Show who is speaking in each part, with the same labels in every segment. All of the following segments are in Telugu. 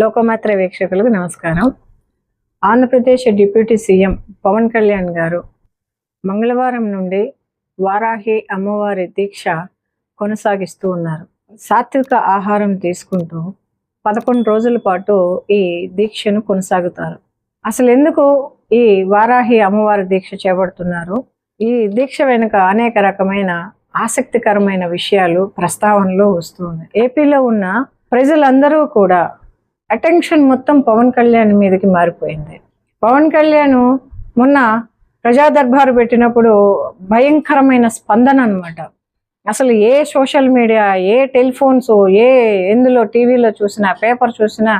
Speaker 1: లోకమాత్ర వీక్షకులకు నమస్కారం. ఆంధ్రప్రదేశ్ డిప్యూటీ సీఎం పవన్ కళ్యాణ్ గారు మంగళవారం నుండి వారాహి అమ్మవారి దీక్ష కొనసాగిస్తూ ఉన్నారు. సాత్విక ఆహారం తీసుకుంటూ పదకొండు రోజుల పాటు ఈ దీక్షను కొనసాగుతారు. అసలు ఎందుకు ఈ వారాహి అమ్మవారి దీక్ష చేపడుతున్నారు? ఈ దీక్ష వెనుక అనేక రకమైన ఆసక్తికరమైన విషయాలు ప్రస్తావనలో వస్తూ ఉన్నాయి. ఏపీలో ఉన్న ప్రజలందరూ కూడా అటెన్షన్ మొత్తం పవన్ కళ్యాణ్ మీదకి మారిపోయింది. పవన్ కళ్యాణ్ మొన్న ప్రజా దర్బారు పెట్టినప్పుడు భయంకరమైన స్పందన అన్నమాట. అసలు ఏ సోషల్ మీడియా ఏ టెలిఫోన్స్ ఏ ఎందులో టీవీలో చూసినా పేపర్ చూసినా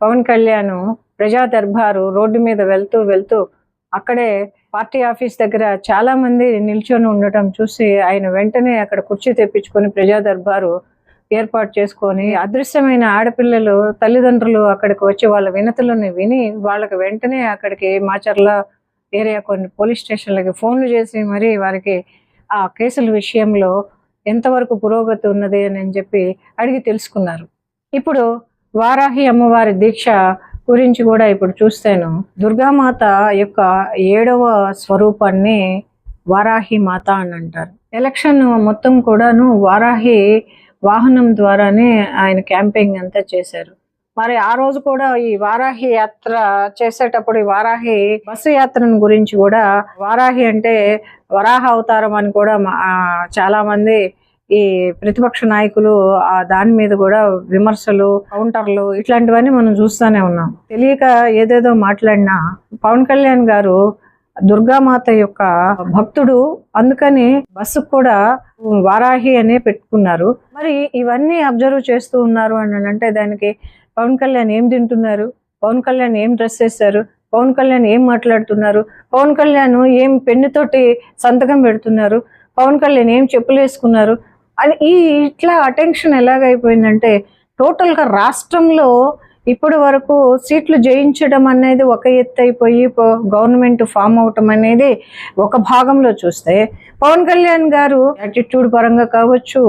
Speaker 1: పవన్ కళ్యాణ్ ప్రజా దర్బారు రోడ్డు మీద వెళ్తూ వెళ్తూ అక్కడే పార్టీ ఆఫీస్ దగ్గర చాలా మంది నిల్చొని ఉండటం చూసి ఆయన వెంటనే అక్కడ కుర్చీ తెప్పించుకొని ప్రజా దర్బారు ఏర్పాటు చేసుకొని అదృశ్యమైన ఆడపిల్లలు తల్లిదండ్రులు అక్కడికి వచ్చి వాళ్ళ వినతులను విని వాళ్ళకి వెంటనే అక్కడికి మాచర్ల ఏరియా కొన్ని పోలీస్ స్టేషన్లకి ఫోన్లు చేసి మరి వారికి ఆ కేసుల విషయంలో ఎంతవరకు పురోగతి ఉన్నది అని చెప్పి అడిగి తెలుసుకున్నారు. ఇప్పుడు వారాహి అమ్మవారి దీక్ష గురించి కూడా ఇప్పుడు చూస్తాను. దుర్గామాత యొక్క ఏడవ స్వరూపాన్ని వారాహి మాత అని అంటారు. ఎలక్షన్ మొత్తం కూడాను వారాహి వాహనం ద్వారానే ఆయన క్యాంపెయిన్ అంతా చేశారు. మరి ఆ రోజు కూడా ఈ వారాహి యాత్ర చేసేటప్పుడు ఈ వారాహి బస్సు యాత్రను గురించి కూడా వారాహి అంటే వరాహ అవతారం అని కూడా మా- చాలా మంది ఈ ప్రతిపక్ష నాయకులు ఆ దాని మీద కూడా విమర్శలు కౌంటర్లు ఇట్లాంటివన్నీ మనం చూస్తూనే ఉన్నాం. తెలియక ఏదేదో మాట్లాడినా పవన్ కళ్యాణ్ గారు దుర్గామాత యొక్క భక్తుడు అందుకని బస్సు కూడా వారాహి అనే పెట్టుకున్నారు. మరి ఇవన్నీ అబ్జర్వ్ చేస్తూ ఉన్నారు అని అంటే దానికి పవన్ కళ్యాణ్ ఏం తింటున్నారు? పవన్ కళ్యాణ్ ఏం డ్రెస్ వేస్తారు పవన్ కళ్యాణ్ ఏం మాట్లాడుతున్నారు? పవన్ కళ్యాణ్ ఏం పెన్నుతోటి సంతకం పెడుతున్నారు? పవన్ కళ్యాణ్ ఏం చెప్పులు వేసుకున్నారు? అని ఈ ఇట్లా అటెన్షన్ ఎలాగైపోయిందంటే టోటల్గా రాష్ట్రంలో ఇప్పటి వరకు సీట్లు జయించడం అనేది ఒక ఎత్తు అయిపోయి గవర్నమెంట్ ఫామ్ అవటం అనేది ఒక భాగంలో చూస్తే పవన్ కళ్యాణ్ గారు యాటిట్యూడ్ పరంగా కావచ్చు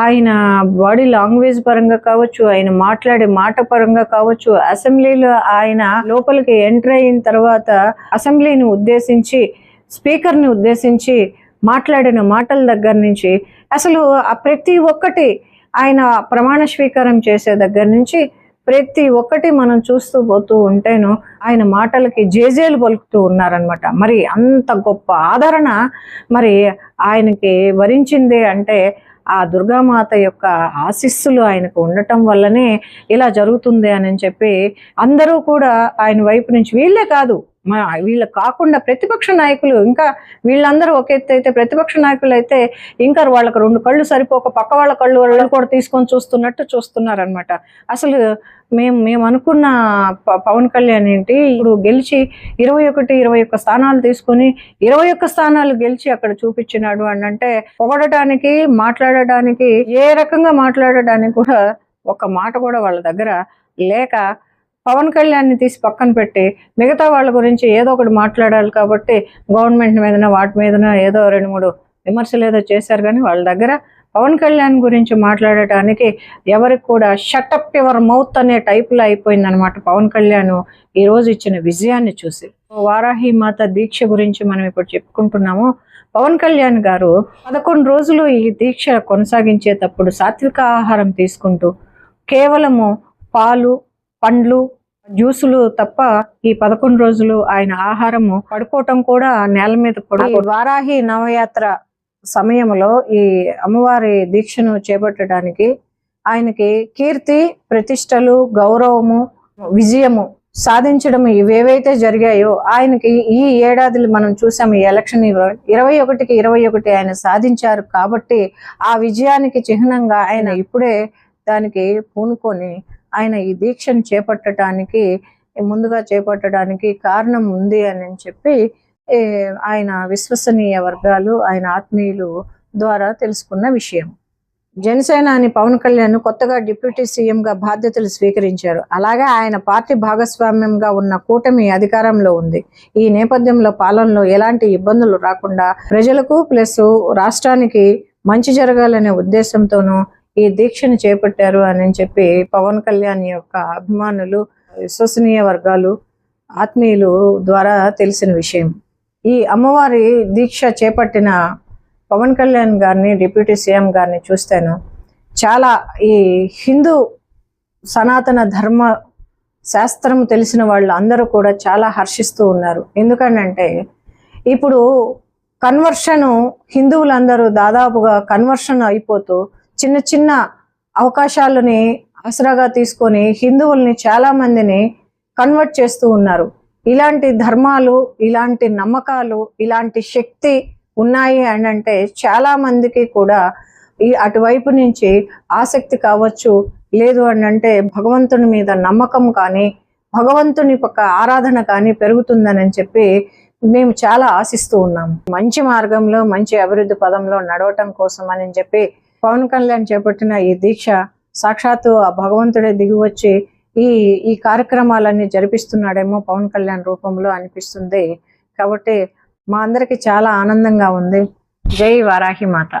Speaker 1: ఆయన బాడీ లాంగ్వేజ్ పరంగా కావచ్చు ఆయన మాట్లాడే మాట పరంగా కావచ్చు అసెంబ్లీలో ఆయన లోపలికి ఎంటర్ అయిన తర్వాత అసెంబ్లీని ఉద్దేశించి స్పీకర్ని ఉద్దేశించి మాట్లాడిన మాటల దగ్గర నుంచి అసలు ఆ ప్రతి ఒక్కటి ఆయన ప్రమాణ స్వీకారం చేసే దగ్గర నుంచి ప్రతి ఒక్కటి మనం చూస్తూ పోతూ ఉంటేను ఆయన మాటలకి జేజేలు పలుకుతూ ఉన్నారనమాట మరి అంత గొప్ప ఆదరణ మరి ఆయనకి వరించింది అంటే ఆ దుర్గామాత యొక్క ఆశీస్సులు ఆయనకు ఉండటం వల్లనే ఇలా జరుగుతుంది అని చెప్పి అందరూ కూడా ఆయన వైపు నుంచి వీళ్ళే కాదు మా వీళ్ళు కాకుండా ప్రతిపక్ష నాయకులు ఇంకా వీళ్ళందరూ ఒక ఎత్తు అయితే ప్రతిపక్ష నాయకులు అయితే ఇంకా వాళ్ళకి రెండు కళ్ళు సరిపోక పక్క వాళ్ళ కళ్ళు వాళ్ళు కూడా తీసుకొని చూస్తున్నట్టు చూస్తున్నారనమాట అసలు మేము మేము అనుకున్న ప- పవన్ కళ్యాణ్ ఏంటి? ఇప్పుడు గెలిచి ఇరవై ఒకటి ఇరవై ఒక్క స్థానాలు తీసుకొని ఇరవై ఒక్క స్థానాలు గెలిచి అక్కడ చూపించినాడు అని అంటే పొగడటానికి మాట్లాడడానికి ఏ రకంగా మాట్లాడడానికి కూడా ఒక మాట కూడా వాళ్ళ దగ్గర లేక పవన్ కళ్యాణ్ని తీసి పక్కన పెట్టి మిగతా వాళ్ళ గురించి ఏదో ఒకటి మాట్లాడాలి కాబట్టి గవర్నమెంట్ మీదన వాటి మీదన ఏదో రెండు మూడు విమర్శలు ఏదో చేశారు కానీ వాళ్ళ దగ్గర పవన్ కళ్యాణ్ గురించి మాట్లాడటానికి ఎవరికి కూడా షటప్ యువర్ మౌత్ అనే టైపులో అయిపోయిందనమాట పవన్ కళ్యాణ్ ఈ రోజు ఇచ్చిన విజయాన్ని చూసి. వారాహి మాత దీక్ష గురించి మనం ఇప్పుడు చెప్పుకుంటున్నాము. పవన్ కళ్యాణ్ గారు పదకొండు రోజులు ఈ దీక్ష కొనసాగించేటప్పుడు సాత్విక ఆహారం తీసుకుంటూ కేవలము పాలు పండ్లు జ్యూసులు తప్ప ఈ పదకొండు రోజులు ఆయన ఆహారము పడుకోవటం కూడా నేల మీద పడు వారాహి నవయాత్ర సమయంలో ఈ అమ్మవారి దీక్షను చేపట్టడానికి ఆయనకి కీర్తి ప్రతిష్టలు గౌరవము విజయము సాధించడం ఇవేవైతే జరిగాయో ఆయనకి ఈ ఏడాదిలో మనం చూసాము ఈ ఎలక్షన్ ఇరవై ఒకటికి ఇరవై ఒకటి ఆయన సాధించారు కాబట్టి ఆ విజయానికి చిహ్నంగా ఆయన ఇప్పుడే దానికి పూనుకొని ఆయన ఈ దీక్షను చేపట్టడానికి ముందుగా చేపట్టడానికి కారణం ఉంది అని చెప్పి ఆయన విశ్వసనీయ వర్గాలు ఆయన ఆత్మీయులు ద్వారా తెలుసుకున్న విషయం. జనసేన అని పవన్ కళ్యాణ్ కొత్తగా డిప్యూటీ సీఎంగా బాధ్యతలు స్వీకరించారు. అలాగే ఆయన పార్టీ భాగస్వామ్యంగా ఉన్న కూటమి అధికారంలో ఉంది. ఈ నేపథ్యంలో పాలనలో ఎలాంటి ఇబ్బందులు రాకుండా ప్రజలకు ప్లస్ రాష్ట్రానికి మంచి జరగాలనే ఉద్దేశంతోనూ ఈ దీక్షను చేపట్టారు అని చెప్పి పవన్ కళ్యాణ్ యొక్క అభిమానులు విశ్వసనీయ వర్గాలు ఆత్మీయులు ద్వారా తెలిసిన విషయం. ఈ అమ్మవారి దీక్ష చేపట్టిన పవన్ కళ్యాణ్ గారిని డిప్యూటీ సీఎం గారిని చూస్తాను. చాలా ఈ హిందూ సనాతన ధర్మ శాస్త్రం తెలిసిన వాళ్ళు అందరూ కూడా చాలా హర్షిస్తూ ఉన్నారు. ఎందుకనంటే ఇప్పుడు కన్వర్షన్ హిందువులందరూ దాదాపుగా కన్వర్షన్ అయిపోతూ చిన్న చిన్న అవకాశాలని ఆసరాగా తీసుకొని హిందువుల్ని చాలా మందిని కన్వర్ట్ చేస్తూ ఉన్నారు. ఇలాంటి ధర్మాలు ఇలాంటి నమ్మకాలు ఇలాంటి శక్తి ఉన్నాయి అని అంటే చాలా మందికి కూడా ఈ అటువైపు నుంచి ఆసక్తి కావచ్చు లేదు అని అంటే భగవంతుని మీద నమ్మకం కానీ భగవంతుని పక్క ఆరాధన కానీ పెరుగుతుందని చెప్పి మేము చాలా ఆశిస్తూ ఉన్నాము మంచి మార్గంలో మంచి అభివృద్ధి పదంలో నడవటం కోసం అని చెప్పి పవన్ కళ్యాణ్ చేపట్టిన ఈ దీక్ష సాక్షాత్తు ఆ భగవంతుడే దిగి వచ్చి ఈ ఈ కార్యక్రమాలన్నీ జరిపిస్తున్నాడేమో పవన్ కళ్యాణ్ రూపంలో అనిపిస్తుంది. కాబట్టి మా అందరికి చాలా ఆనందంగా ఉంది. జై వారాహి మాత.